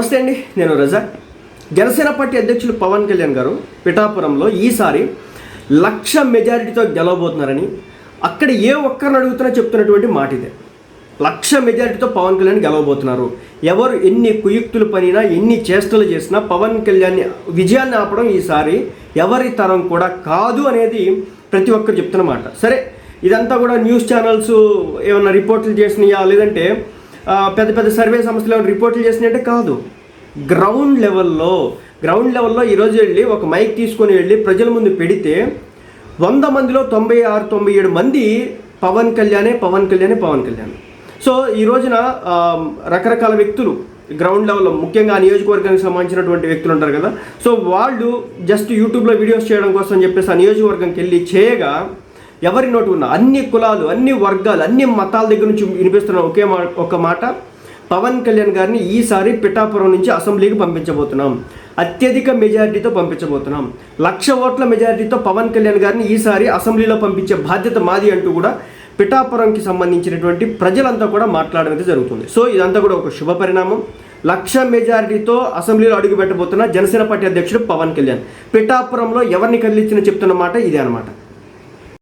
నమస్తే అండి నేను రజా. జనసేన పార్టీ అధ్యక్షులు పవన్ కళ్యాణ్ గారు పిఠాపురంలో ఈసారి లక్ష మెజారిటీతో గెలవబోతున్నారని అక్కడ ఏ ఒక్కరిని అడుగుతున్నా చెప్తున్నటువంటి మాట ఇదే లక్ష మెజారిటీతో పవన్ కళ్యాణ్ గెలవబోతున్నారు. ఎవరు ఎన్ని కుయుక్తులు పనినా ఎన్ని చేష్టలు చేసినా పవన్ కళ్యాణ్ విజయాన్ని ఆపడం ఈసారి ఎవరి తరం కూడా కాదు అనేది ప్రతి ఒక్కరు చెప్తున్న మాట. సరే ఇదంతా కూడా న్యూస్ ఛానల్స్ ఏమైనా రిపోర్ట్లు చేసినాయా లేదంటే పెద్ద పెద్ద సర్వే సంస్థలు ఏమైనా రిపోర్ట్లు చేసినట్టే కాదు. గ్రౌండ్ లెవెల్లో గ్రౌండ్ లెవెల్లో ఈరోజు వెళ్ళి ఒక మైక్ తీసుకొని వెళ్ళి ప్రజల ముందు పెడితే వంద మందిలో తొంభై ఆరు తొంభై ఏడు మంది పవన్ కళ్యాణే పవన్ కళ్యాణే పవన్ కళ్యాణ్. సో ఈ రోజున రకరకాల వ్యక్తులు గ్రౌండ్ లెవెల్లో ముఖ్యంగా ఆ నియోజకవర్గానికి సంబంధించినటువంటి వ్యక్తులు ఉంటారు కదా. సో వాళ్ళు జస్ట్ యూట్యూబ్లో వీడియోస్ చేయడం కోసం చెప్పేసి ఆ నియోజకవర్గంకి వెళ్ళి చేయగా ఎవరి నోటి ఉన్న అన్ని కులాలు అన్ని వర్గాలు అన్ని మతాల దగ్గర నుంచి వినిపిస్తున్న ఒకే మా ఒక మాట. పవన్ కళ్యాణ్ గారిని ఈసారి పిఠాపురం నుంచి అసెంబ్లీకి పంపించబోతున్నాం. అత్యధిక మెజారిటీతో పంపించబోతున్నాం. లక్ష ఓట్ల మెజారిటీతో పవన్ కళ్యాణ్ గారిని ఈసారి అసెంబ్లీలో పంపించే బాధ్యత మాది అంటూ కూడా పిఠాపురంకి సంబంధించినటువంటి ప్రజలంతా కూడా మాట్లాడడం అయితే జరుగుతుంది. సో ఇదంతా కూడా ఒక శుభ పరిణామం. లక్ష మెజారిటీతో అసెంబ్లీలో అడుగు పెట్టబోతున్న జనసేన పార్టీ అధ్యక్షుడు పవన్ కళ్యాణ్. పిఠాపురంలో ఎవరిని కదిలించిన చెప్తున్న మాట ఇదే అనమాట